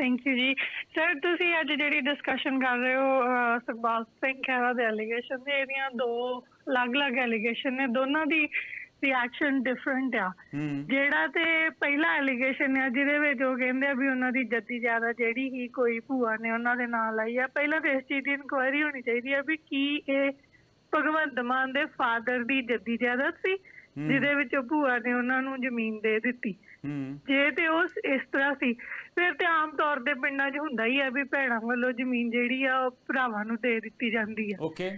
Thank you ਜੀ। Sir ਤੁਸੀਂ ਅੱਜ ਜਿਹੜੀ ਡਿਸਕਸ਼ਨ ਕਰ ਰਹੇ ਹੋ ਸੁਖਬਾਲ ਸਿੰਘ ਖਹਿਰਾ ਦੇ ਐਲੀਗੇਸ਼ਨ ਦੇ ਇਹਦੀਆਂ ਦੋ ਅਲੱਗ-ਅਲੱਗ ਐਲੀਗੇਸ਼ਨ ਨੇ ਦੋਨਾਂ ਦੀ ਰਿਐਕਸ਼ਨ ਡਿਫਰੈਂਟ ਆ। ਜਿਹੜਾ ਤੇ ਪਹਿਲਾ ਐਲੀਗੇਸ਼ਨ ਆ ਜਿਹਦੇ ਵਿੱਚ ਉਹ ਕਹਿੰਦੇ ਆ ਵੀ ਉਹਨਾਂ ਦੀ ਜੱਦੀ ਜ਼ਿਆਦਾ ਜਿਹੜੀ ਹੀ ਕੋਈ ਭੂਆ ਨੇ ਉਹਨਾਂ ਦੇ ਨਾਲ ਲਾਈ ਆ। ਪਹਿਲਾਂ ਤੇ ਇਸ ਚੀਜ਼ ਦੀ ਇਨਕੁਆਇਰੀ ਹੋਣੀ ਚਾਹੀਦੀ ਆ ਵੀ ਕੀ ਇਹ ਭਗਵੰਤ ਮਾਨ ਦੇ ਫਾਦਰ ਦੀ ਜੱਦੀ ਜਾਇਦਾਦ ਸੀ ਜਿਹਦੇ ਵਿੱਚ ਭੂਆ ਨੇ ਉਹਨਾਂ ਨੂੰ ਜ਼ਮੀਨ ਦੇ ਦਿੱਤੀ। ਜੇ ਤੇ ਉਹ ਇਸ ਤਰ੍ਹਾਂ ਸੀ ਫਿਰ ਤੇ ਆਮ ਤੌਰ ਤੇ ਪਿੰਡਾਂ 'ਚ ਹੁੰਦਾ ਹੀ ਆ ਵੀ ਭੈਣਾਂ ਵੱਲੋਂ ਜ਼ਮੀਨ ਜਿਹੜੀ ਆ ਉਹ ਭਰਾਵਾਂ ਨੂੰ ਦੇ ਦਿੱਤੀ ਜਾਂਦੀ ਆ। ਓਕੇ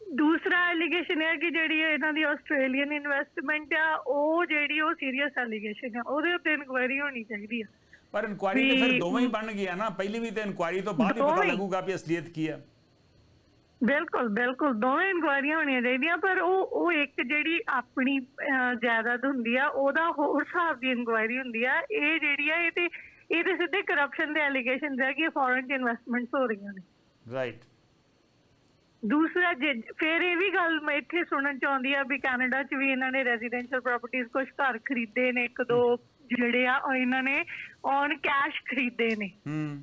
ਦੂਸਰਾ ਐਲੀਗੇਸ਼ਨ ਹੈ ਕਿ ਜਿਹੜੀ ਇਹਨਾਂ ਦੀ ਆਸਟ੍ਰੇਲੀਅਨ ਇਨਵੈਸਟਮੈਂਟ ਆ ਉਹ ਜਿਹੜੀ ਉਹ ਸੀਰੀਅਸ ਐਲੀਗੇਸ਼ਨ ਆ ਉਹਦੇ ਉੱਤੇ ਇਨਕੁਆਇਰੀ ਹੋਣੀ ਚਾਹੀਦੀ ਆ। ਪਰ ਇਨਕੁਆਰੀ ਤੇ ਫਿਰ ਦੋਵੇਂ ਹੀ ਬਣ ਗਿਆ ਨਾ ਪਹਿਲੀ ਵੀ ਤੇ ਇਨਕੁਆਰੀ ਤੋਂ ਬਾਅਦ ਹੀ ਪਤਾ। ਲੱਗੂਗਾ ਵੀ ਅਸਲੀਅਤ ਕੀ ਹੈ ਬਿਲਕੁਲ ਬਿਲਕੁਲ ਦੋਵੇਂ ਇਨਕੁਆਇਰੀਆਂ ਹੋਣੀਆਂ ਚਾਹੀਦੀਆਂ ਪਰ ਉਹ ਉਹ ਇੱਕ ਜਿਹੜੀ ਆਪਣੀ ਜਾਇਦਾਦ ਹੁੰਦੀ ਆ ਉਹਦਾ ਹੋਰ ਹਿਸਾਬ ਦੀ ਇਨਕੁਆਇਰੀ ਹੁੰਦੀ ਆ ਇਹ ਜਿਹੜੀ ਆ ਇਹ ਤੇ ਇਹ ਤੇ ਸਿੱਧੇ ਕਰਪਸ਼ਨ ਦੇ ਐਲੀਗੇਸ਼ਨਸ ਹੈ ਕਿ ਫੋਰਨ ਚ ਇਨਵੈਸਟਮੈਂਟਸ ਹੋ ਰਹੀਆਂ ਨੇ। ਰਾਈਟ ਦੂਸਰਾ ਫਿਰ ਇਹ ਵੀ ਗੱਲ ਮੈਂ ਇੱਥੇ ਸੁਣਨ ਚ ਆਉਂਦੀ ਆ ਵੀ ਕੈਨੇਡਾ ਚ ਵੀ ਇਹਨਾਂ ਨੇ ਰੈਜ਼ੀਡੈਂਸ਼ੀਅਲ ਪ੍ਰਾਪਰਟੀਆਂ ਕੁਝ ਘਰ ਖਰੀਦੇ ਨੇ ਇੱਕ ਦੋ ਜਿਹੜੇ ਆ ਉਹ ਇਹਨਾਂ ਨੇ ਔਨ ਕੈਸ਼ ਖਰੀਦੇ ਨੇ। ਹੂੰ।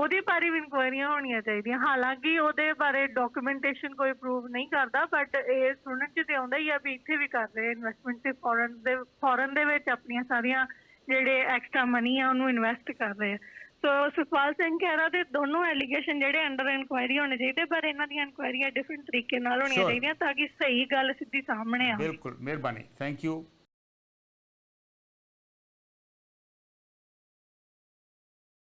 ਉਹਦੇ ਬਾਰੇ ਵੀ ਇਨਕੁਆਇਰੀਆਂ ਹੋਣੀਆਂ ਚਾਹੀਦੀਆਂ। ਹਾਲਾਂਕਿ ਉਹਦੇ ਬਾਰੇ ਡਾਕੂਮੈਂਟੇਸ਼ਨ ਕੋਈ ਪ੍ਰੂਵ ਨਹੀਂ ਕਰਦਾ ਬਟ ਇਹ ਸੁਣਨ ਚ ਤੇ ਆਉਂਦਾ ਹੀ ਆ ਵੀ ਇੱਥੇ ਵੀ ਕਰ ਰਹੇ ਇਨਵੈਸਟਮੈਂਟ ਤੇ ਫੋਰਨ ਦੇ ਫੋਰਨ ਦੇ ਵਿੱਚ ਆਪਣੀਆਂ ਸਾਰੀਆਂ ਜਿਹੜੇ ਐਕਸਟਰਾ ਮਨੀ ਆ ਉਹਨੂੰ ਇਨਵੈਸਟ ਕਰ ਰਹੇ ਆ। ਸੋ ਸੁਖਪਾਲ ਸਿੰਘ ਖਹਿਰਾ ਦੇ ਦੋਨੋਂ ਐਲੀਗੇਸ਼ਨ ਜਿਹੜੇ ਅੰਡਰ ਇਨਕੁਆਇਰੀ ਹੋਣੇ ਚਾਹੀਦੇ ਪਰ ਇਹਨਾਂ ਦੀਆਂ ਇਨਕੁਆਇਰੀਆਂ ਡਿਫਰੈਂਟ ਤਰੀਕੇ ਨਾਲ ਹੋਣੀਆਂ. ਚਾਹੀਦੀਆਂ ਤਾਂ ਕਿ ਸਹੀ ਗੱਲ ਸਿੱਧੀ ਸਾਹਮਣੇ ਆਵੇ। ਬਿਲਕੁਲ ਮਿਹਰਬਾਨੀ। Thank you